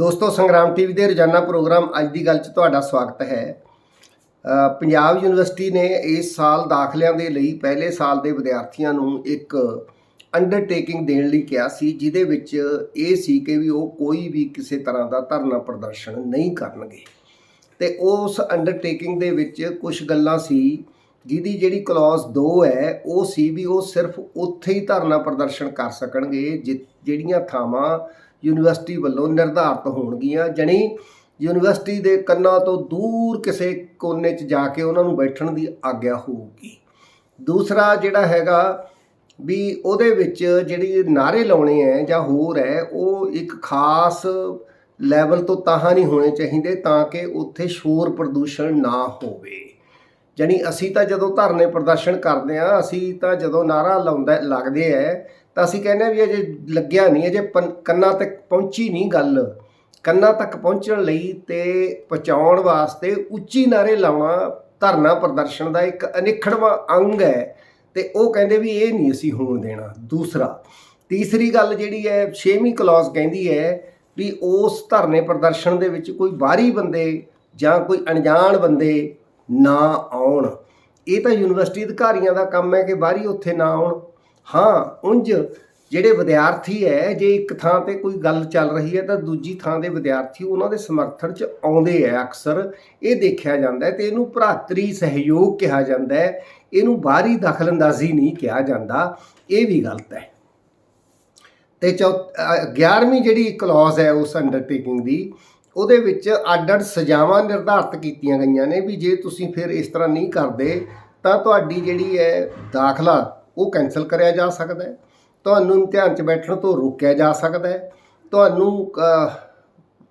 ਦੋਸਤੋ, ਸੰਗਰਾਮ ਟੀਵੀ ਦੇ ਰੋਜ਼ਾਨਾ ਪ੍ਰੋਗਰਾਮ ਅੱਜ ਦੀ ਗੱਲ 'ਚ ਤੁਹਾਡਾ ਸਵਾਗਤ ਹੈ। ਪੰਜਾਬ ਯੂਨੀਵਰਸਿਟੀ ਨੇ ਇਸ ਸਾਲ ਦਾਖਲਿਆਂ ਦੇ ਲਈ ਪਹਿਲੇ ਸਾਲ ਦੇ ਵਿਦਿਆਰਥੀਆਂ ਨੂੰ ਇੱਕ ਅੰਡਰਟੇਕਿੰਗ ਦੇਣ ਲਈ ਕਿਹਾ ਸੀ, ਜਿਹਦੇ ਵਿੱਚ ਇਹ ਸੀ ਕਿ ਵੀ ਉਹ ਕੋਈ ਵੀ ਕਿਸੇ ਤਰ੍ਹਾਂ ਦਾ ਧਰਨਾ ਪ੍ਰਦਰਸ਼ਨ ਨਹੀਂ ਕਰਨਗੇ। ਤੇ ਉਸ ਅੰਡਰਟੇਕਿੰਗ ਦੇ ਵਿੱਚ ਕੁਝ ਗੱਲਾਂ ਸੀ, ਜਿਹਦੀ ਜਿਹੜੀ ਕਲੌਜ਼ 2 ਹੈ, ਉਹ ਸੀ ਵੀ ਉਹ ਸਿਰਫ ਉੱਥੇ ਹੀ ਧਰਨਾ ਪ੍ਰਦਰਸ਼ਨ ਕਰ ਸਕਣਗੇ, ਜਿ- ਜਿਹੜੀਆਂ ਥਾਵਾਂ ਯੂਨੀਵਰਸਿਟੀ ਵੱਲੋਂ ਨਿਰਧਾਰਤ ਹੋਣਗੀਆਂ, ਜਣੀ ਯੂਨੀਵਰਸਿਟੀ ਦੇ ਕੰਨਾਂ ਤੋਂ ਦੂਰ ਕਿਸੇ ਕੋਨੇ 'ਚ ਜਾ ਕੇ ਉਹਨਾਂ ਨੂੰ ਬੈਠਣ ਦੀ ਆਗਿਆ ਹੋਊਗੀ। ਦੂਸਰਾ ਜਿਹੜਾ ਹੈਗਾ ਵੀ ਉਹਦੇ ਵਿੱਚ ਜਿਹੜੀ ਨਾਰੇ ਲਾਉਣੇ ਹੈ ਜਾਂ ਹੋਰ ਹੈ ਉਹ ਇੱਕ ਖਾਸ ਲੈਵਲ ਤੋਂ ਤਾਹਾਂ ਨਹੀਂ ਹੋਣੇ ਚਾਹੀਦੇ ਤਾਂ ਕਿ ਉੱਥੇ ਸ਼ੋਰ ਪ੍ਰਦੂਸ਼ਣ ਨਾ ਹੋਵੇ। ਜਾਣੀ ਅਸੀਂ ਤਾਂ ਜਦੋਂ ਧਰਨੇ ਪ੍ਰਦਰਸ਼ਨ ਕਰਦੇ ਆ, ਅਸੀਂ ਤਾਂ ਜਦੋਂ ਨਾਰਾ ਲਾਉਂਦਾ, ਲੱਗਦੇ ਐ ਤਾਂ ਅਸੀਂ ਕਹਿੰਦੇ ਆ ਵੀ ਅਜੇ ਲੱਗਿਆ ਨਹੀਂ, ਅਜੇ ਪੰ- ਕੰਨਾਂ ਤੱਕ ਪਹੁੰਚੀ ਨਹੀਂ ਗੱਲ। ਕੰਨਾਂ ਤੱਕ ਪਹੁੰਚਣ ਲਈ ਤੇ ਪਹੁੰਚਾਉਣ ਵਾਸਤੇ ਉੱਚੀ ਨਾਰੇ ਲਾਉਣਾ ਧਰਨਾ ਪ੍ਰਦਰਸ਼ਨ ਦਾ ਇੱਕ ਅਨਿਖੜਵਾਂ ਅੰਗ ਹੈ ਤੇ ਉਹ ਕਹਿੰਦੇ ਵੀ ਇਹ ਨਹੀਂ ਅਸੀਂ ਹੋਣ ਦੇਣਾ। ਦੂਸਰਾ, ਤੀਸਰੀ ਗੱਲ ਜਿਹੜੀ ਹੈ 6ਵੀਂ ਕਲੌਜ਼ ਕਹਿੰਦੀ ਹੈ ਵੀ ਉਸ ਧਰਨੇ ਪ੍ਰਦਰਸ਼ਨ ਦੇ ਵਿੱਚ ਕੋਈ ਬਾਹਰੀ ਬੰਦੇ ਜਾਂ ਕੋਈ ਅਣਜਾਣ ਬੰਦੇ ਨਾ ਆਉਣ। ਇਹ ਤਾਂ ਯੂਨੀਵਰਸਿਟੀ ਅਧਿਕਾਰੀਆਂ ਦਾ ਕੰਮ ਹੈ ਕਿ ਬਾਹਰੀ ਉੱਥੇ ਨਾ ਆਉਣ। ਹਾਂ, ਉਂਝ ਜਿਹੜੇ ਵਿਦਿਆਰਥੀ ਹੈ ਜੇ ਇੱਕ ਥਾਂ ਤੇ ਕੋਈ ਗੱਲ ਚੱਲ ਰਹੀ ਹੈ ਤਾਂ ਦੂਜੀ ਥਾਂ ਦੇ ਵਿਦਿਆਰਥੀ ਉਹਨਾਂ ਦੇ ਸਮਰਥਨ 'ਚ ਆਉਂਦੇ ਹੈ ਅਕਸਰ। ਇਹ ਦੇਖਿਆ ਜਾਂਦਾ ਹੈ ਤੇ ਇਹਨੂੰ ਭਰਾਤਰੀ ਸਹਿਯੋਗ ਕਿਹਾ ਜਾਂਦਾ ਹੈ ਇਹਨੂੰ ਬਾਹਰੀ ਦਖਲਅੰਦਾਜ਼ੀ ਨਹੀਂ ਕਿਹਾ ਜਾਂਦਾ। ਇਹ ਵੀ ਗਲਤ ਹੈ ਤੇ ਚੌ 11ਵੀਂ ਜਿਹੜੀ ਕਲੌਜ਼ ਹੈ ਉਸ ਅੰਡਰਟੇਕਿੰਗ ਦੀ, ਉਹਦੇ ਵਿੱਚ ਅੱਡ-ਅੱਡ ਸਜ਼ਾਵਾਂ ਨਿਰਧਾਰਤ ਕੀਤੀਆਂ ਗਈਆਂ ਨੇ ਵੀ ਜੇ ਤੁਸੀਂ ਫਿਰ ਇਸ ਤਰ੍ਹਾਂ ਨਹੀਂ ਕਰਦੇ, ਤਾਂ ਤੁਹਾਡੀ ਜਿਹੜੀ ਹੈ ਦਾਖਲਾ ਉਹ ਕੈਨਸਲ ਕਰਿਆ ਜਾ ਸਕਦਾ ਹੈ। ਤੁਹਾਨੂੰ ਇਮਤਿਹਾਨ 'ਚ ਬੈਠਣ ਤੋਂ ਰੋਕਿਆ ਜਾ ਸਕਦਾ ਹੈ। ਤੁਹਾਨੂੰ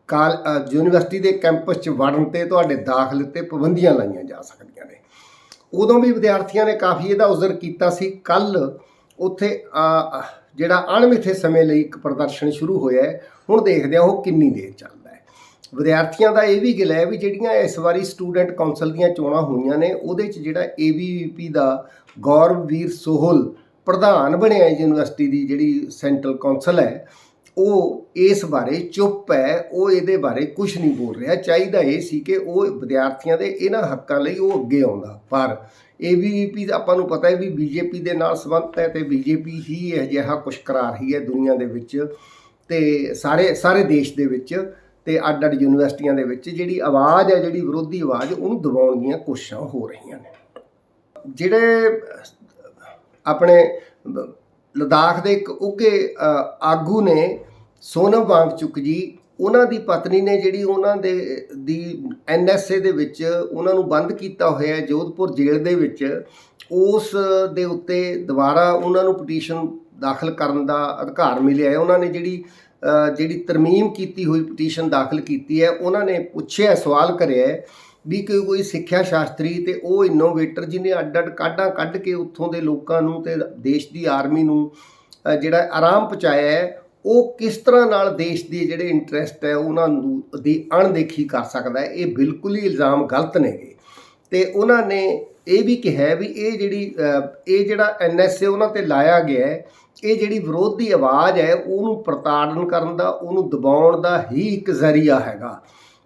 ਕਾਲ ਯੂਨੀਵਰਸਿਟੀ ਦੇ ਕੈਂਪਸ 'ਚ ਵੜਨ ਤੇ ਤੁਹਾਡੇ ਦਾਖਲੇ ਤੇ ਪਾਬੰਦੀਆਂ ਲਾਈਆਂ ਜਾ ਸਕਦੀਆਂ ਨੇ। ਉਦੋਂ ਵੀ ਵਿਦਿਆਰਥੀਆਂ ਨੇ ਕਾਫੀ ਇਹਦਾ ਉਜ਼ਰ ਕੀਤਾ ਸੀ। ਕੱਲ ਉੱਥੇ ਜਿਹੜਾ ਅਣਮਿੱਥੇ ਸਮੇਂ ਲਈ ਇੱਕ ਪ੍ਰਦਰਸ਼ਨ ਸ਼ੁਰੂ ਹੋਇਆ ਹੈ। ਹੁਣ ਦੇਖਦੇ ਹਾਂ ਉਹ ਕਿੰਨੀ ਦੇਰ ਚੱਲਦਾ ਵਿਦਿਆਰਥੀਆਂ ਦਾ ਇਹ ਵੀ ਗਿਲਾ ਹੈ ਵੀ ਜਿਹੜੀਆਂ ਇਸ ਵਾਰੀ ਸਟੂਡੈਂਟ ਕੌਂਸਲ ਦੀਆਂ ਚੋਣਾਂ ਹੋਈਆਂ ਨੇ, ਉਹਦੇ 'ਚ ਜਿਹੜਾ ਏਬੀਵੀਪੀ ਦਾ ਗੌਰਵਵੀਰ ਸੋਹਲ ਪ੍ਰਧਾਨ ਬਣਿਆ ਯੂਨੀਵਰਸਿਟੀ ਦੀ ਜਿਹੜੀ ਸੈਂਟਰਲ ਕੌਂਸਲ ਹੈ, ਉਹ ਇਸ ਬਾਰੇ ਚੁੱਪ ਹੈ, ਉਹ ਇਹਦੇ ਬਾਰੇ ਕੁਝ ਨਹੀਂ ਬੋਲ ਰਿਹਾ। ਚਾਹੀਦਾ ਇਹ ਸੀ ਕਿ ਉਹ ਵਿਦਿਆਰਥੀਆਂ ਦੇ ਇਹਨਾਂ ਹੱਕਾਂ ਲਈ ਉਹ ਅੱਗੇ ਆਉਂਦਾ। ਪਰ ਏਬੀਵੀਪੀ ਦਾ ਆਪਾਂ ਨੂੰ ਪਤਾ ਹੈ ਵੀ ਬੀਜੇਪੀ ਦੇ ਨਾਲ ਸੰਬੰਧ ਹੈ ਤੇ ਬੀਜੇਪੀ ਹੀ ਅਜਿਹਾ ਕੁਝ ਕਰਾ ਰਹੀ ਹੈ ਦੁਨੀਆ ਦੇ ਵਿੱਚ ਤੇ ਸਾਰੇ ਸਾਰੇ ਦੇਸ਼ ਦੇ ਵਿੱਚ। ਤੇ ਅੱਡ ਅੱਡ ਯੂਨੀਵਰਸਿਟੀਆਂ ਦੇ ਵਿੱਚ ਜਿਹੜੀ ਆਵਾਜ਼ ਹੈ, ਜਿਹੜੀ ਵਿਰੋਧੀ ਆਵਾਜ਼, ਉਹਨੂੰ ਦਬਾਉਣ ਦੀਆਂ ਕੋਸ਼ਿਸ਼ਾਂ ਹੋ ਰਹੀਆਂ ਨੇ। ਜਿਹੜੇ ਆਪਣੇ ਲਦਾਖ ਦੇ ਇੱਕ ਉੱਘੇ ਆਗੂ ਨੇ ਸੋਨਮ ਵਾਂਗਚੁਕ ਜੀ, ਉਹਨਾਂ ਦੀ ਪਤਨੀ ਨੇ ਜਿਹੜੀ ਉਹਨਾਂ ਦੇ, ਦੀ ਐਨਐਸਏ ਦੇ ਵਿੱਚ ਉਹਨਾਂ ਨੂੰ ਬੰਦ ਕੀਤਾ ਹੋਇਆ ਹੈ, ਜੋਧਪੁਰ ਜੇਲ੍ਹ ਦੇ ਵਿੱਚ, ਉਸ ਦੇ ਉੱਤੇ ਦੁਬਾਰਾ ਉਹਨਾਂ ਨੂੰ ਪਟੀਸ਼ਨ ਦਾਖਲ ਕਰਨ ਦਾ ਅਧਿਕਾਰ ਮਿਲਿਆ ਹੈ। ਉਹਨਾਂ ਨੇ ਜਿਹੜੀ ਜਿਹੜੀ ਤਰਮੀਮ ਕੀਤੀ ਹੋਈ ਪਟੀਸ਼ਨ ਦਾਖਲ ਕੀਤੀ ਹੈ, ਉਹਨਾਂ ਨੇ ਪੁੱਛਿਆ, ਸਵਾਲ ਕਰਿਆ ਵੀ ਕਿ ਕੋਈ ਸਿੱਖਿਆ ਸ਼ਾਸਤਰੀ ਤੇ ਉਹ ਇਨੋਵੇਟਰ ਜਿਹਨੇ ਅੱਡ-ਅੱਡ ਕਾਢਾਂ ਕੱਢ ਕੇ ਉੱਥੋਂ ਦੇ ਲੋਕਾਂ ਨੂੰ ਤੇ ਦੇਸ਼ ਦੀ ਆਰਮੀ ਨੂੰ ਜਿਹੜਾ ਆਰਾਮ ਪਹੁੰਚਾਇਆ ਹੈ, ਉਹ ਕਿਸ ਤਰ੍ਹਾਂ ਨਾਲ ਦੇਸ਼ ਦੇ ਜਿਹੜੇ ਇੰਟਰਸਟ ਹੈ, ਉਹਨਾਂ ਨੂੰ ਦੀ ਅਣਦੇਖੀ ਕਰ ਸਕਦਾ ਹੈ? ਇਹ ਬਿਲਕੁਲ ਹੀ ਇਲਜ਼ਾਮ ਗਲਤ ਨੇਗੇ। ਤੇ ਉਹਨਾਂ ਨੇ ਇਹ ਵੀ ਕਿਹਾ ਵੀ ਇਹ ਜਿਹੜੀ ਇਹ ਜਿਹੜਾ ਐਨਐਸਏ ਉਹਨਾਂ ਤੇ ਲਾਇਆ ਗਿਆ ਹੈ, ਇਹ ਜਿਹੜੀ ਵਿਰੋਧੀ ਆਵਾਜ਼ ਹੈ, ਉਹਨੂੰ ਪ੍ਰਤਾੜਨ ਕਰਨ ਦਾ, ਉਹਨੂੰ ਦਬਾਉਣ ਦਾ ਹੀ ਇੱਕ ਜ਼ਰੀਆ ਹੈਗਾ।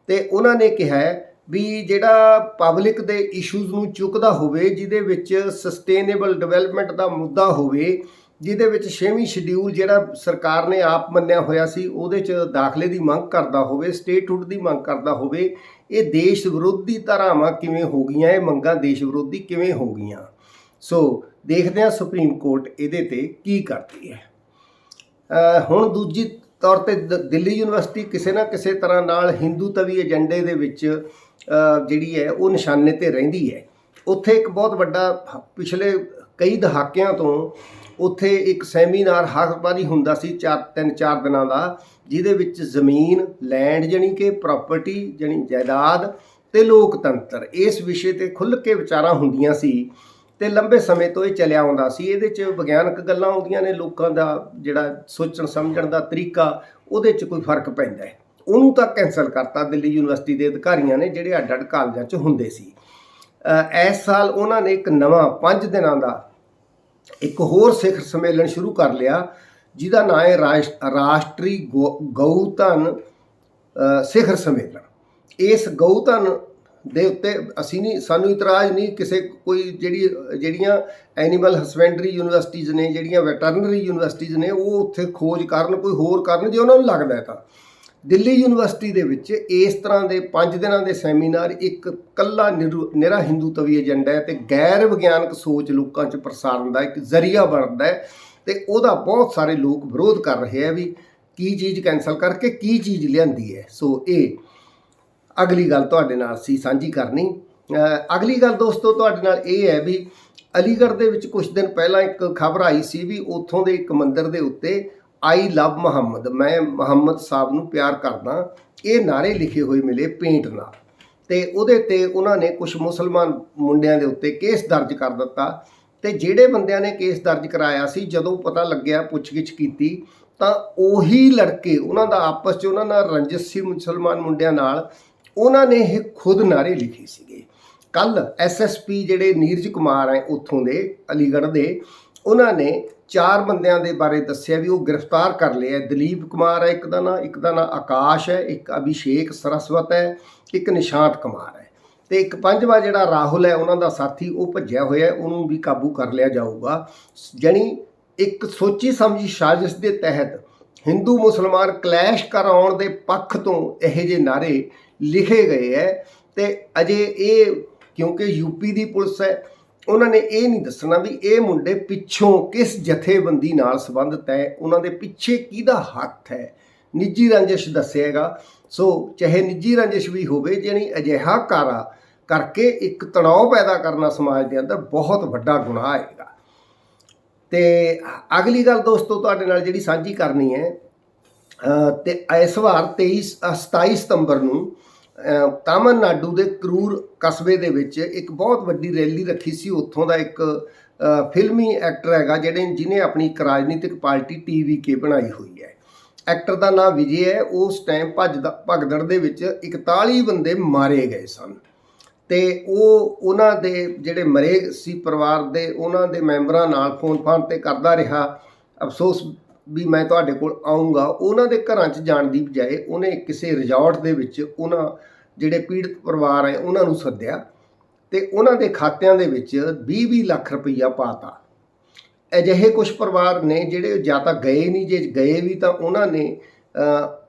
ਤੇ ਉਹਨਾਂ ਨੇ ਕਿਹਾ ਵੀ ਜਿਹੜਾ ਪਬਲਿਕ ਦੇ ਇਸ਼ੂਜ਼ ਨੂੰ ਚੁੱਕਦਾ ਹੋਵੇ, ਜਿਹਦੇ ਵਿੱਚ ਸਸਟੇਨੇਬਲ ਡਿਵੈਲਪਮੈਂਟ ਦਾ ਮੁੱਦਾ ਹੋਵੇ ਜਿਹਦੇ ਵਿੱਚ 6ਵੀਂ ਸ਼ਡਿਊਲ ਜਿਹੜਾ ਸਰਕਾਰ ਨੇ ਆਪ ਮੰਨਿਆ ਹੋਇਆ ਸੀ, ਉਹਦੇ 'ਚ ਦਾਖਲੇ ਦੀ ਮੰਗ ਕਰਦਾ ਹੋਵੇ ਸਟੇਟਹੁੱਡ ਦੀ ਮੰਗ ਕਰਦਾ ਹੋਵੇ, ਇਹ ਦੇਸ਼ ਵਿਰੋਧੀ ਧਾਰਾਵਾਂ ਕਿਵੇਂ ਹੋ ਗਈਆਂ, ਇਹ ਮੰਗਾਂ ਦੇਸ਼ ਵਿਰੋਧੀ ਕਿਵੇਂ ਹੋ ਗਈਆਂ? ਸੋ ਦੇਖਦੇ ਹਾਂ ਸੁਪਰੀਮ ਕੋਰਟ ਇਹਦੇ ਤੇ ਕੀ ਕਰਦੀ ਹੈ। ਹੁਣ ਦੂਜੀ ਤੌਰ ਤੇ ਦ- ਦਿੱਲੀ ਯੂਨੀਵਰਸਿਟੀ ਕਿਸੇ ਨਾ ਕਿਸੇ ਤਰ੍ਹਾਂ ਨਾਲ ਹਿੰਦੂ ਤਵੀ ਏਜੰਡੇ ਦੇ ਵਿੱਚ ਜਿਹੜੀ ਹੈ, ਉਹ ਨਿਸ਼ਾਨੇ ਤੇ ਰਹਿੰਦੀ ਹੈ। ਉੱਥੇ ਇੱਕ ਬਹੁਤ ਵੱਡਾ ਪਿਛਲੇ ਕਈ ਦਹਾਕਿਆਂ ਤੋਂ ਉੱਥੇ ਇੱਕ ਸੈਮੀਨਾਰ ਹਰ ਵਾਰੀ ਹੁੰਦਾ ਸੀ ਚਾਰ, ਤਿੰਨ, ਚਾਰ ਦਿਨਾਂ ਦਾ, ਜਿਹਦੇ ਵਿੱਚ ਜ਼ਮੀਨ ਲੈਂਡ ਜਾਣੀ ਕਿ ਪ੍ਰਾਪਰਟੀ ਜਾਣੀ ਜਾਇਦਾਦ ਤੇ ਲੋਕਤੰਤਰ, ਇਸ ਵਿਸ਼ੇ ਤੇ ਖੁੱਲ੍ਹ ਕੇ ਵਿਚਾਰਾਂ ਹੁੰਦੀਆਂ ਸੀ ਤੇ ਲੰਬੇ ਸਮੇਂ ਤੋਂ ਇਹ ਚੱਲਿਆ ਆਉਂਦਾ ਸੀ। ਇਹਦੇ 'ਚ ਵਿਗਿਆਨਕ ਗੱਲਾਂ ਆਉਂਦੀਆਂ ਨੇ, ਲੋਕਾਂ ਦਾ ਜਿਹੜਾ ਸੋਚਣ, ਸਮਝਣ ਦਾ ਤਰੀਕਾ, ਉਹਦੇ 'ਚ ਕੋਈ ਫ਼ਰਕ ਪੈਂਦਾ ਹੈ। ਉਹਨੂੰ ਤਾਂ ਕੈਨਸਲ ਕਰਤਾ ਦਿੱਲੀ ਯੂਨੀਵਰਸਿਟੀ ਦੇ ਅਧਿਕਾਰੀਆਂ ਨੇ, ਜਿਹੜੇ ਅੱਡ-ਅੱਡ ਕਾਲਜਾਂ 'ਚ ਹੁੰਦੇ ਸੀ। ਇਸ ਸਾਲ ਉਹਨਾਂ ਨੇ ਇੱਕ ਨਵਾਂ 5 ਦਿਨਾਂ ਦਾ ਇੱਕ ਹੋਰ ਸਿੱਖ ਸੰਮੇਲਨ ਸ਼ੁਰੂ ਕਰ ਲਿਆ, ਜਿਹਦਾ ਨਾਂ ਹੈ ਰਾਸ਼- ਰਾਸ਼ਟਰੀ ਗੋ- ਗਊ ਸਿਖਰ ਸੰਮੇਲਨ। ਇਸ ਗਊਧਨ ਦੇ ਉੱਤੇ ਅਸੀਂ ਨਹੀਂ, ਸਾਨੂੰ ਇਤਰਾਜ਼ ਨਹੀਂ ਕਿਸੇ ਕੋਈ ਜਿਹੜੀ, ਜਿਹੜੀਆਂ ਐਨੀਮਲ ਹਸਬੈਂਡਰੀ ਯੂਨੀਵਰਸਿਟੀਜ਼ ਨੇ, ਜਿਹੜੀਆਂ ਵੈਟਰਨਰੀ ਯੂਨੀਵਰਸਿਟੀਜ਼ ਨੇ, ਉਹ ਉੱਥੇ ਖੋਜ ਕਰਨ, ਕੋਈ ਹੋਰ ਕਰਨ, ਜੇ ਉਹਨਾਂ ਨੂੰ ਲੱਗਦਾ ਤਾਂ। ਦਿੱਲੀ ਯੂਨੀਵਰਸਿਟੀ ਦੇ ਵਿੱਚ ਇਸ ਤਰ੍ਹਾਂ ਦੇ 5 ਦਿਨਾਂ ਦੇ ਸੈਮੀਨਾਰ ਇੱਕ ਕੱਲਾ ਨਿਰੂ- ਨਿਰਾ ਹਿੰਦੂਤਵੀ ਏਜੰਡਾ ਹੈ ਤੇ ਗੈਰ ਵਿਗਿਆਨਕ ਸੋਚ ਲੋਕਾਂ 'ਚ ਪ੍ਰਸਾਰਨ ਦਾ ਇੱਕ ਜ਼ਰੀਆ ਬਣਦਾ ਹੈ ਤੇ ਉਹਦਾ ਬਹੁਤ ਸਾਰੇ ਲੋਕ ਵਿਰੋਧ ਕਰ ਰਹੇ ਆ ਵੀ ਕੀ ਚੀਜ਼ ਕੈਨਸਲ ਕਰਕੇ ਕੀ ਚੀਜ਼ ਲਿਆਂਦੀ ਹੈ। ਸੋ ਇਹ ਅਗਲੀ ਗੱਲ ਤੁਹਾਡੇ ਨਾਲ ਸੀ ਸਾਂਝੀ ਕਰਨੀ। ਅਗਲੀ ਗੱਲ ਦੋਸਤੋ ਤੁਹਾਡੇ ਨਾਲ ਇਹ ਹੈ ਵੀ ਅਲੀਗੜ੍ਹ ਦੇ ਵਿੱਚ ਕੁਝ ਦਿਨ ਪਹਿਲਾਂ ਇੱਕ ਖਬਰ ਆਈ ਸੀ ਵੀ ਉੱਥੋਂ ਦੇ ਇੱਕ ਮੰਦਿਰ ਦੇ ਉੱਤੇ ਆਈ ਲਵ ਮੁਹੰਮਦ ਮੈਂ ਮੁਹੰਮਦ ਸਾਹਿਬ ਨੂੰ ਪਿਆਰ ਕਰਦਾ। ਇਹ ਨਾਰੇ ਲਿਖੇ ਹੋਏ ਮਿਲੇ ਪੇਂਟ ਨਾਲ। ਤੇ ਉਹਦੇ ਤੇ ਉਹਨਾਂ ਨੇ ਕੁਝ ਮੁਸਲਮਾਨ ਮੁੰਡਿਆਂ ਦੇ ਉੱਤੇ ਕੇਸ ਦਰਜ ਕਰ ਦਿੱਤਾ। ਤੇ ਜਿਹੜੇ ਬੰਦਿਆਂ ਨੇ ਕੇਸ ਦਰਜ ਕਰਾਇਆ ਸੀ, ਜਦੋਂ ਪਤਾ ਲੱਗਿਆ, ਪੁੱਛਗਿੱਛ ਕੀਤੀ, ਤਾਂ ਉਹੀ ਲੜਕੇ, ਉਹਨਾਂ ਦਾ ਆਪਸ 'ਚ ਉਹਨਾਂ ਨਾਲ ਰੰਜਿਸ਼ ਸੀ ਮੁਸਲਮਾਨ ਮੁੰਡਿਆਂ ਨਾਲ। ਉਹਨਾਂ ਨੇ ਇਹ ਖੁਦ ਨਾਰੇ ਲਿਖੇ ਸੀਗੇ। ਕੱਲ ਐਸਐਸਪੀ ਜਿਹੜੇ ਨੀਰਜ ਕੁਮਾਰ ਹੈ ਉੱਥੋਂ ਦੇ, ਅਲੀਗੜ੍ਹ ਦੇ, ਉਹਨਾਂ ਨੇ ਚਾਰ ਬੰਦਿਆਂ ਦੇ ਬਾਰੇ ਦੱਸਿਆ ਵੀ ਉਹ ਗ੍ਰਿਫਤਾਰ ਕਰ ਲਿਆ ਦਲੀਪ ਕੁਮਾਰ ਹੈ ਇੱਕ ਦਾ ਨਾਂ, ਇੱਕ ਦਾ ਨਾਂ ਆਕਾਸ਼ ਹੈ, ਇੱਕ ਅਭਿਸ਼ੇਕ ਸਰਸਵਤ ਹੈ, ਇੱਕ ਨਿਸ਼ਾਂਤ ਕੁਮਾਰ ਹੈ। ਤੇ ਇੱਕ ਪੰਜਵਾਂ ਜਿਹੜਾ ਰਾਹੁਲ ਹੈ, ਉਹਨਾਂ ਦਾ ਸਾਥੀ ਉਹ ਭੱਜਿਆ ਹੋਇਆ ਉਹਨੂੰ ਵੀ ਕਾਬੂ ਕਰ ਲਿਆ ਜਾਊਗਾ। ਜਾਣੀ ਇੱਕ ਸੋਚੀ ਸਮਝੀ ਸਾਜ਼ਿਸ਼ ਦੇ ਤਹਿਤ ਹਿੰਦੂ ਮੁਸਲਮਾਨ ਕਲੈਸ਼ ਕਰਾਉਣ ਦੇ ਪੱਖ ਤੋਂ ਇਹੋ ਜਿਹੇ ਨਾਰੇ ਲਿਖੇ ਗਏ ਹੈ। ਤੇ ਅਜੇ ਇਹ ਕਿਉਂਕਿ ਯੂਪੀ ਦੀ ਪੁਲਿਸ ਹੈ ਉਹਨਾਂ ਨੇ ਇਹ ਨਹੀਂ ਦੱਸਣਾ ਵੀ ਇਹ ਮੁੰਡੇ ਪਿੱਛੋਂ ਕਿਸ ਜਥੇਬੰਦੀ ਨਾਲ ਸੰਬੰਧਿਤ ਹੈ ਉਹਨਾਂ ਦੇ ਪਿੱਛੇ ਕਿਹਦਾ ਹੱਥ ਹੈ? ਨਿੱਜੀ ਰੰਜਿਸ਼ ਦੱਸਿਆਗਾ ਸੋ ਚਾਹੇ ਨਿੱਜੀ ਰੰਜਿਸ਼ ਵੀ ਹੋਵੇ ਜਿਹੜੀ ਅਜਿਹਾ ਕਾਰਾ ਕਰਕੇ ਇੱਕ ਤਣਾਅ ਪੈਦਾ ਕਰਨਾ ਸਮਾਜ ਦੇ ਅੰਦਰ ਬਹੁਤ ਵੱਡਾ ਗੁਨਾਹ ਹੈਗਾ। ਤੇ ਅਗਲੀ ਗੱਲ ਦੋਸਤੋ ਤੁਹਾਡੇ ਨਾਲ ਜਿਹੜੀ ਸਾਂਝੀ ਕਰਨੀ ਹੈ ਅ, ਤੇ ਇਸ ਵਾਰ 23 ਅ, 27 ਸਤੰਬਰ ਨੂੰ ਤਾਮਿਲਨਾਡੂ ਦੇ ਕਰੂਰ ਕਸਬੇ ਦੇ ਵਿੱਚ ਇੱਕ ਬਹੁਤ ਵੱਡੀ ਰੈਲੀ ਰੱਖੀ ਸੀ। ਉੱਥੋਂ ਦਾ ਇੱਕ ਫਿਲਮੀ ਐਕਟਰ ਹੈਗਾ ਜਿਹੜੇ ਜਿਹਨੇ ਆਪਣੀ ਇੱਕ ਰਾਜਨੀਤਿਕ ਪਾਰਟੀ ਟੀਵੀਕੇ ਬਣਾਈ ਹੋਈ ਹੈ। ਐਕਟਰ ਦਾ ਨਾਮ ਵਿਜੇ ਹੈ। ਉਸ ਟਾਈਮ ਭੱਜਦਾ ਭਗਦੜ ਦੇ ਵਿੱਚ 41 ਬੰਦੇ ਮਾਰੇ ਗਏ ਸਨ। ਤੇ ਉਹ, ਉਹਨਾਂ ਦੇ ਜਿਹੜੇ ਮਰੇ ਸੀ ਪਰਿਵਾਰ ਦੇ, ਉਹਨਾਂ ਦੇ ਮੈਂਬਰਾਂ ਨਾਲ ਫੋਨ ਫਾਨ ਤੇ ਕਰਦਾ ਰਿਹਾ। ਅਫਸੋਸ ਵੀ ਮੈਂ ਤੁਹਾਡੇ ਕੋਲ ਆਉਂਗਾ ਉਹਨਾਂ ਦੇ ਘਰਾਂ 'ਚ ਜਾਣ ਦੀ ਬਜਾਏ ਉਹਨੇ ਕਿਸੇ ਰਿਜ਼ੋਰਟ ਦੇ ਵਿੱਚ ਉਹਨਾਂ ਜਿਹੜੇ ਪੀੜਤ ਪਰਿਵਾਰ ਹੈ, ਉਹਨਾਂ ਨੂੰ ਸੱਦਿਆ ਤੇ ਉਹਨਾਂ ਦੇ ਖਾਤਿਆਂ ਦੇ ਵਿੱਚ 20-20 ਲੱਖ ਰੁਪਈਆ ਪਾਤਾ। ਅਜਿਹੇ ਕੁਝ ਪਰਿਵਾਰ ਨੇ ਜਿਹੜੇ ਜਾਂ ਤਾਂ ਗਏ ਨਹੀਂ, ਜੇ ਗਏ ਵੀ ਤਾਂ ਉਹਨਾਂ ਨੇ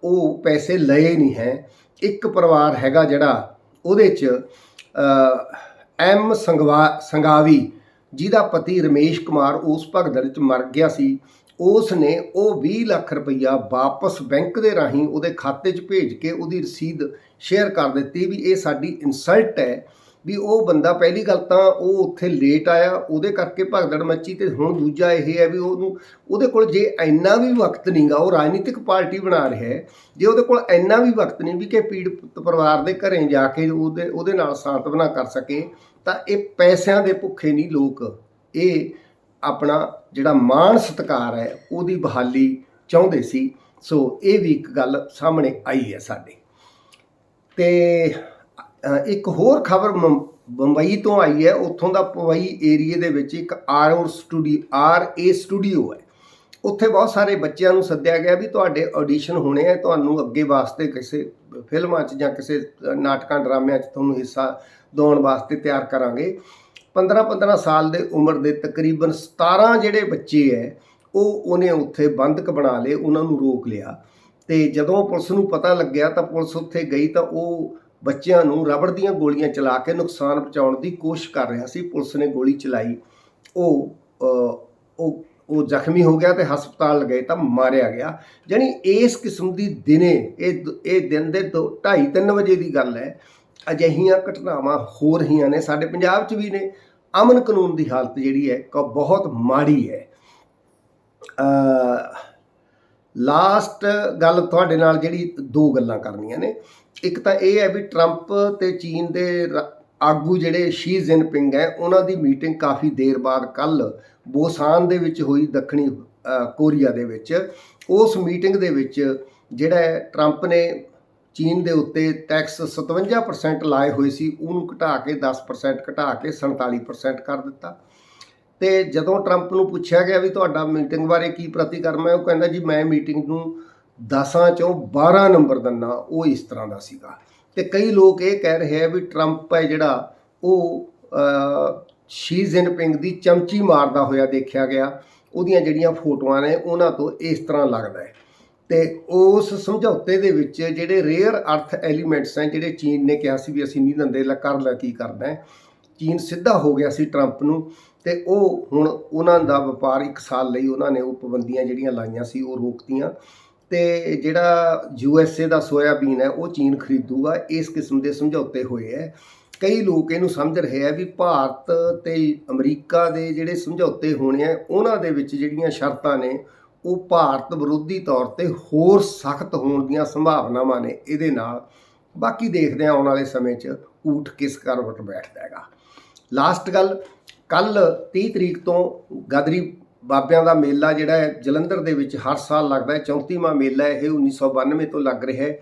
ਉਹ ਪੈਸੇ ਲਏ ਨਹੀਂ ਹੈ। ਇੱਕ ਪਰਿਵਾਰ ਹੈਗਾ ਜਿਹੜਾ ਉਹਦੇ 'ਚ ਐਮ ਸੰਗਵਾ, ਸੰਗਾਵੀ ਜਿਹਦਾ ਪਤੀ ਰਮੇਸ਼ ਕੁਮਾਰ ਉਸ ਭਗਦੜ 'ਚ ਮਰ ਗਿਆ ਸੀ। ਉਸ ਨੇ ਉਹ 20 ਲੱਖ ਰੁਪਈਆ ਵਾਪਸ ਬੈਂਕ ਦੇ ਰਾਹੀਂ ਉਹਦੇ ਖਾਤੇ 'ਚ ਭੇਜ ਕੇ ਉਹਦੀ ਰਸੀਦ ਸ਼ੇਅਰ ਕਰ ਦਿੱਤੀ ਵੀ ਇਹ ਸਾਡੀ ਇਨਸਲਟ ਹੈ ਵੀ ਉਹ ਬੰਦਾ ਪਹਿਲੀ ਗੱਲ ਤਾਂ ਉਹ ਉੱਥੇ ਲੇਟ ਆਇਆ, ਉਹਦੇ ਕਰਕੇ ਭਗਦੜ ਮੱਚੀ ਤੇ ਹੁਣ ਦੂਜਾ ਇਹ ਹੈ ਵੀ ਉਹਨੂੰ ਉਹਦੇ ਕੋਲ ਜੇ ਇੰਨਾ ਵੀ ਵਕਤ ਨਹੀਂਗਾ ਉਹ ਰਾਜਨੀਤਿਕ ਪਾਰਟੀ ਬਣਾ ਰਿਹਾ ਹੈ, ਜੇ ਉਹਦੇ ਕੋਲ ਇੰਨਾ ਵੀ ਵਕਤ ਨਹੀਂ ਵੀ ਕਿ ਪੀੜਤ ਪਰਿਵਾਰ ਦੇ ਘਰੇ ਜਾ ਕੇ ਉਹਦੇ ਉਹਦੇ ਨਾਲ ਸਾਂਤਵਨਾ ਕਰ ਸਕੇ, ਤਾਂ ਇਹ ਪੈਸਿਆਂ ਦੇ ਭੁੱਖੇ ਨਹੀਂ ਲੋਕ, ਇਹ ਆਪਣਾ ਜਿਹੜਾ ਮਾਣ ਸਤਕਾਰ ਹੈ, ਉਹਦੀ ਬਹਾਲੀ ਚਾਹੁੰਦੇ ਸੀ। ਸੋ ਇਹ ਵੀ ਇੱਕ ਗੱਲ ਸਾਹਮਣੇ ਆਈ ਹੈ ਸਾਡੇ। ਤੇ ਇੱਕ ਹੋਰ ਖਬਰ ਬੰਬਈ ਤੋਂ ਆਈ ਹੈ। ਉੱਥੋਂ ਦਾ ਪਵਈ ਏਰੀਏ ਦੇ ਵਿੱਚ ਇੱਕ R studio R A studio ਹੈ। ਉੱਥੇ ਬਹੁਤ ਸਾਰੇ ਬੱਚਿਆਂ ਨੂੰ ਸੱਦਿਆ ਗਿਆ ਵੀ ਤੁਹਾਡੇ ਆਡੀਸ਼ਨ ਹੋਣੇ ਆ, ਤੁਹਾਨੂੰ ਅੱਗੇ ਵਾਸਤੇ ਕਿਸੇ ਫਿਲਮਾਂ 'ਚ ਜਾਂ ਕਿਸੇ ਨਾਟਕਾਂ, ਡਰਾਮਿਆਂ 'ਚ ਤੁਹਾਨੂੰ ਹਿੱਸਾ ਦਿਵਾਉਣ ਵਾਸਤੇ ਤਿਆਰ ਕਰਾਂਗੇ। 15-15 ਸਾਲ ਦੇ ਉਮਰ ਦੇ ਤਕਰੀਬਨ 17 ਜਿਹੜੇ ਬੱਚੇ ਹੈ ਉਹ ਉਹਨੇ ਉੱਥੇ ਬੰਦਕ ਬਣਾ ਲਏ, ਉਹਨਾਂ ਨੂੰ ਰੋਕ ਲਿਆ। ਤੇ ਜਦੋਂ ਪੁਲਿਸ ਨੂੰ ਪਤਾ ਲੱਗਿਆ ਤਾਂ ਪੁਲਿਸ ਉੱਥੇ ਗਈ ਤਾਂ ਉਹ ਬੱਚਿਆਂ ਨੂੰ ਰਬੜ ਦੀਆਂ ਗੋਲੀਆਂ ਚਲਾ ਕੇ ਨੁਕਸਾਨ ਪਹੁੰਚਾਉਣ ਦੀ ਕੋਸ਼ਿਸ਼ ਕਰ ਰਿਹਾ ਸੀ। ਪੁਲਿਸ ਨੇ ਗੋਲੀ ਚਲਾਈ। ਉਹ ਉਹ ਉਹ ਜ਼ਖਮੀ ਹੋ ਗਿਆ ਤੇ ਹਸਪਤਾਲ ਗਏ ਤਾਂ ਮਾਰਿਆ ਗਿਆ। ਜਾਣੀ ਇਸ ਕਿਸਮ ਦੀ ਦਿਨੇ, ਇਹ ਦ- ਇਹ ਦਿਨ ਦੇ 2:30 3 ਵਜੇ ਦੀ ਗੱਲ ਹੈ ਅਜਿਹੀਆਂ ਘਟਨਾਵਾਂ ਹੋ ਰਹੀਆਂ ਨੇ, ਸਾਡੇ ਪੰਜਾਬ 'ਚ ਵੀ ਨੇ। ਅਮਨ ਕਾਨੂੰਨ ਦੀ ਹਾਲਤ ਜਿਹੜੀ ਹੈ ਕ ਬਹੁਤ ਮਾੜੀ ਹੈ। ਲਾਸਟ ਗੱਲ ਤੁਹਾਡੇ ਨਾਲ ਜਿਹੜੀ ਦੋ ਗੱਲਾਂ ਕਰਨੀਆਂ ਨੇ। ਇੱਕ ਤਾਂ ਇਹ ਹੈ ਵੀ ਟਰੰਪ ਤੇ ਚੀਨ ਦੇ ਰ- ਆਗੂ ਜਿਹੜੇ ਸ਼ੀ ਜਿਨਪਿੰਗ ਹੈ, ਉਹਨਾਂ ਦੀ ਮੀਟਿੰਗ ਕਾਫੀ ਦੇਰ ਬਾਅਦ ਕੱਲ ਬੋਸਾਨ ਦੇ ਵਿੱਚ ਹੋਈ ਦੱਖਣੀ ਕੋਰੀਆ ਦੇ ਵਿੱਚ। ਉਸ ਮੀਟਿੰਗ ਦੇ ਵਿੱਚ ਜਿਹੜਾ ਟਰੰਪ ਨੇ ਚੀਨ ਦੇ ਉੱਤੇ ਟੈਕਸ 57% ਲਾਏ ਹੋਏ ਸੀ, ਉਹਨੂੰ ਘਟਾ ਕੇ 10% ਘਟਾ ਕੇ 47% ਕਰ ਦਿੱਤਾ। ਤੇ ਜਦੋਂ ਟਰੰਪ ਨੂੰ ਪੁੱਛਿਆ ਗਿਆ ਵੀ ਤੁਹਾਡਾ ਮੀਟਿੰਗ ਬਾਰੇ ਕੀ ਪ੍ਰਤੀਕਰਮ ਹੈ, ਉਹ ਕਹਿੰਦਾ ਜੀ, ਮੈਂ ਮੀਟਿੰਗ ਨੂੰ 10 ਚੋਂ 12 ਨੰਬਰ ਦਾ ਉਹ ਇਸ ਤਰ੍ਹਾਂ ਦਾ ਸੀਗਾ। ਤੇ ਕਈ ਲੋਕ ਇਹ ਕਹਿ ਰਹੇ ਆ ਵੀ ਟਰੰਪ ਹੈ ਜਿਹੜਾ, ਉਹ ਸ਼ੀ ਜਿਨਪਿੰਗ ਦੀ ਚਮਚੀ ਮਾਰਦਾ ਹੋਇਆ ਦੇਖਿਆ ਗਿਆ। ਉਹਦੀਆਂ ਜਿਹੜੀਆਂ ਫੋਟੋਆਂ ਨੇ, ਉਹਨਾਂ ਤੋਂ ਇਸ ਤਰ੍ਹਾਂ ਲੱਗਦਾ ਹੈ। ਤੇ ਉਸ ਸਮਝੌਤੇ ਦੇ ਵਿੱਚ ਜਿਹੜੇ ਰੇਅਰ ਅਰਥ ਐਲੀਮੈਂਟਸ ਹੈ, ਜਿਹੜੇ ਚੀਨ ਨੇ ਕਿਹਾ ਸੀ ਵੀ ਅਸੀਂ ਨਹੀਂ ਦਿੰਦੇ, ਲੈ ਕਰ ਲੈ ਕੀ ਕਰਨਾ ਹੈ। ਚੀਨ ਸਿੱਧਾ ਹੋ ਗਿਆ ਸੀ ਟਰੰਪ ਨੂੰ ਤੇ ਉਹ ਹੁਣ ਉਹਨਾਂ ਦਾ ਵਪਾਰ ਇੱਕ ਸਾਲ ਲਈ ਉਹਨਾਂ ਨੇ ਉਹ ਪਾਬੰਦੀਆਂ ਜਿਹੜੀਆਂ ਲਾਈਆਂ ਸੀ, ਉਹ ਰੋਕਤੀਆਂ। ਤੇ ਜਿਹੜਾ ਯੂ ਐਸ ਏ ਦਾ ਸੋਇਆਬੀਨ ਹੈ, ਉਹ ਚੀਨ ਖਰੀਦੂਗਾ, ਇਸ ਕਿਸਮ ਦੇ ਸਮਝੌਤੇ ਹੋਏ ਹੈ। ਕਈ ਲੋਕ ਇਹਨੂੰ ਸਮਝ ਰਹੇ ਆ ਵੀ ਭਾਰਤ ਤੇ ਅਮਰੀਕਾ ਦੇ ਜਿਹੜੇ ਸਮਝੌਤੇ ਹੋਣੇ ਆ, ਉਹਨਾਂ ਦੇ ਵਿੱਚ ਜਿਹੜੀਆਂ ਸ਼ਰਤਾਂ ਨੇ ਉਹ ਭਾਰਤ ਵਿਰੋਧੀ ਤੌਰ ਤੇ ਹੋਰ ਸਖਤ ਹੋਣ ਦੀਆਂ ਸੰਭਾਵਨਾਵਾਂ ਨੇ ਇਹਦੇ ਨਾਲ। ਬਾਕੀ ਦੇਖਦੇ ਆ ਆਉਣ ਵਾਲੇ ਸਮੇਂ 'ਚ ਊਠ ਕਿਸ ਕਰਵਟ ਬੈਠਦਾ ਹੈਗਾ। ਲਾਸਟ ਗੱਲ ਕੱਲ 30 ਤਰੀਕ ਤੋਂ ਗਦਰੀ ਬਾਬਿਆਂ ਦਾ ਮੇਲਾ ਜਿਹੜਾ ਹੈ, ਜਲੰਧਰ ਦੇ ਵਿੱਚ ਹਰ ਸਾਲ ਲੱਗਦਾ ਹੈ। 34ਵਾਂ ਮੇਲਾ ਇਹ 1992 ਤੋਂ ਲੱਗ ਰਿਹਾ ਹੈ।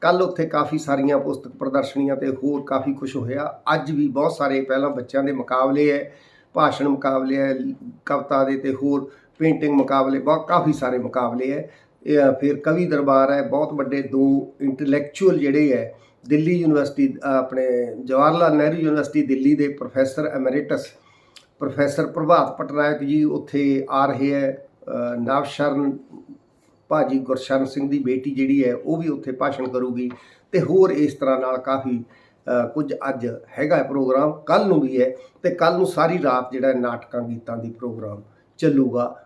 ਕੱਲ ਉੱਥੇ ਕਾਫੀ ਸਾਰੀਆਂ ਪੁਸਤਕ ਪ੍ਰਦਰਸ਼ਨੀਆਂ ਤੇ ਹੋਰ ਕਾਫੀ ਕੁਝ ਹੋਇਆ। ਅੱਜ ਵੀ ਬਹੁਤ ਸਾਰੇ ਪਹਿਲਾਂ ਬੱਚਿਆਂ ਦੇ ਮੁਕਾਬਲੇ ਹੈ, ਭਾਸ਼ਣ ਮੁਕਾਬਲੇ ਹੈ, ਕਵਿਤਾ ਦੇ ਤੇ ਹੋਰ ਪੇਂਟਿੰਗ ਮੁਕਾਬਲੇ ਬਹੁਤ ਕਾਫੀ ਸਾਰੇ ਮੁਕਾਬਲੇ ਹੈ। ਫਿਰ ਕਵੀ ਦਰਬਾਰ ਹੈ ਬਹੁਤ ਵੱਡੇ ਦੋ ਇੰਟੈਲੈਕਚੁਅਲ ਜਿਹੜੇ ਹੈ ਦਿੱਲੀ ਯੂਨੀਵਰਸਿਟੀ ਆਪਣੇ ਜਵਾਹਰ ਲਾਲ ਨਹਿਰੂ ਯੂਨੀਵਰਸਿਟੀ ਦਿੱਲੀ ਦੇ professor emeritus professor Prabhat Patnaik ji ਉੱਥੇ ਆ ਰਹੇ ਹੈ। ਅ, ਨਵਸ਼ਰਨ ਭਾਜੀ ਗੁਰਸ਼ਰਨ ਸਿੰਘ ਦੀ ਬੇਟੀ ਜਿਹੜੀ ਹੈ ਉਹ ਵੀ ਉੱਥੇ ਭਾਸ਼ਣ ਕਰੂਗੀ ਤੇ ਹੋਰ ਇਸ ਤਰ੍ਹਾਂ ਨਾਲ ਕਾਫੀ ਕੁਝ ਅੱਜ ਹੈਗਾ ਪ੍ਰੋਗਰਾਮ ਕੱਲ ਨੂੰ ਵੀ ਹੈ ਤੇ ਕੱਲ ਨੂੰ ਸਾਰੀ ਰਾਤ ਜਿਹੜਾ ਨਾਟਕਾਂ ਗੀਤਾਂ ਦੀ ਪ੍ਰੋਗਰਾਮ ਚੱਲੂਗਾ।